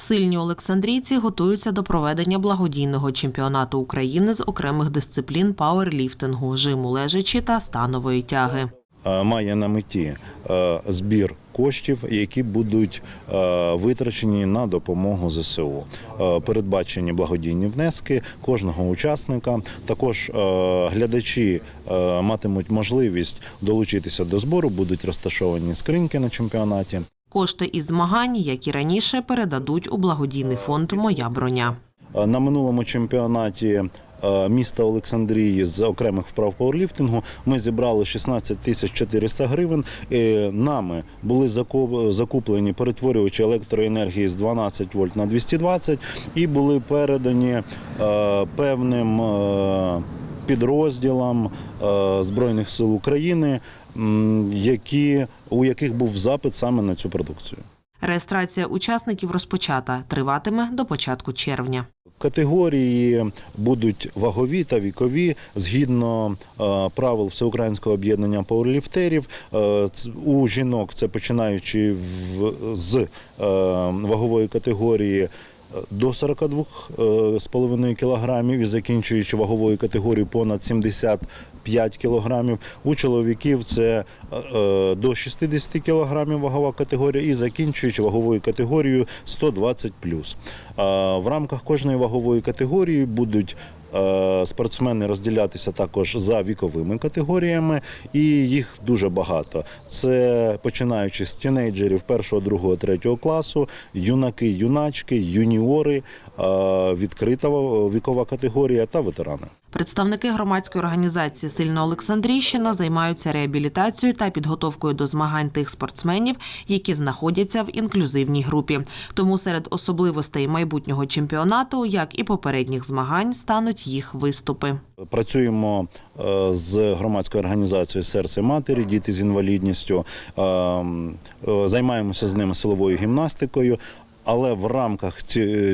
Сильні Олександрійці готуються до проведення благодійного чемпіонату України з окремих дисциплін пауерліфтингу, жиму лежачі та станової тяги. е, має на меті е, збір коштів, які будуть е, витрачені на допомогу ЗСУ. Передбачені благодійні внески кожного учасника. Також глядачі матимуть можливість долучитися до збору, будуть розташовані скриньки на чемпіонаті. Кошти із змагань, як і раніше, передадуть у благодійний фонд Моя броня. Е, На минулому чемпіонаті е, міста Олександрії з окремих вправ пауерліфтингу ми зібрали 16 тисяч 400 гривень. Нами були заку- закуплені перетворювачі електроенергії з 12 вольт на 220 і були передані е, певним підрозділам е, Збройних сил України, які, у яких був запит саме на цю продукцію. Реєстрація учасників розпочата, триватиме до початку червня. Категорії будуть вагові та вікові згідно е, правил Всеукраїнського об'єднання пауерліфтерів. Е, у жінок це починаючи в, з вагової категорії. До 42,5 кілограмів і закінчуючи ваговою категорією понад 75 кілограмів. У чоловіків це е, е, до 60 кілограмів вагова категорія і закінчуючи ваговою категорією 120 А В рамках кожної вагової категорії будуть спортсмени розділятися також за віковими категоріями, і їх дуже багато. Це починаючи з тінейджерів першого, другого, третього класу, юнаки, юначки, юніори, е, відкрита вікова категорія та ветерани. Представники громадської організації Сильна Олександрійщина займаються реабілітацією та підготовкою до змагань тих спортсменів, які знаходяться в інклюзивній групі. Тому серед особливостей майбутнього чемпіонату, як і попередніх змагань, стануть їх виступи. Працюємо е, з громадською організацією Серце матері, діти з інвалідністю. Е, м, е, Займаємося з ними силовою гімнастикою. Але в рамках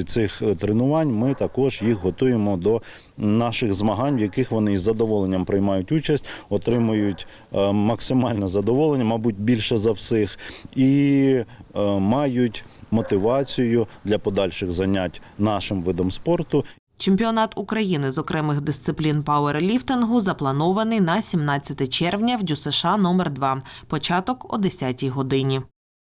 цих тренувань ми також їх готуємо до наших змагань, в яких вони із задоволенням приймають участь, отримують е, максимальне задоволення, мабуть, більше за всіх, і мають мотивацію для подальших занять нашим видом спорту Чемпіонат України з окремих дисциплін пауерліфтингу запланований на 17 червня в ДЮСШ номер 2 початок о 10 годині.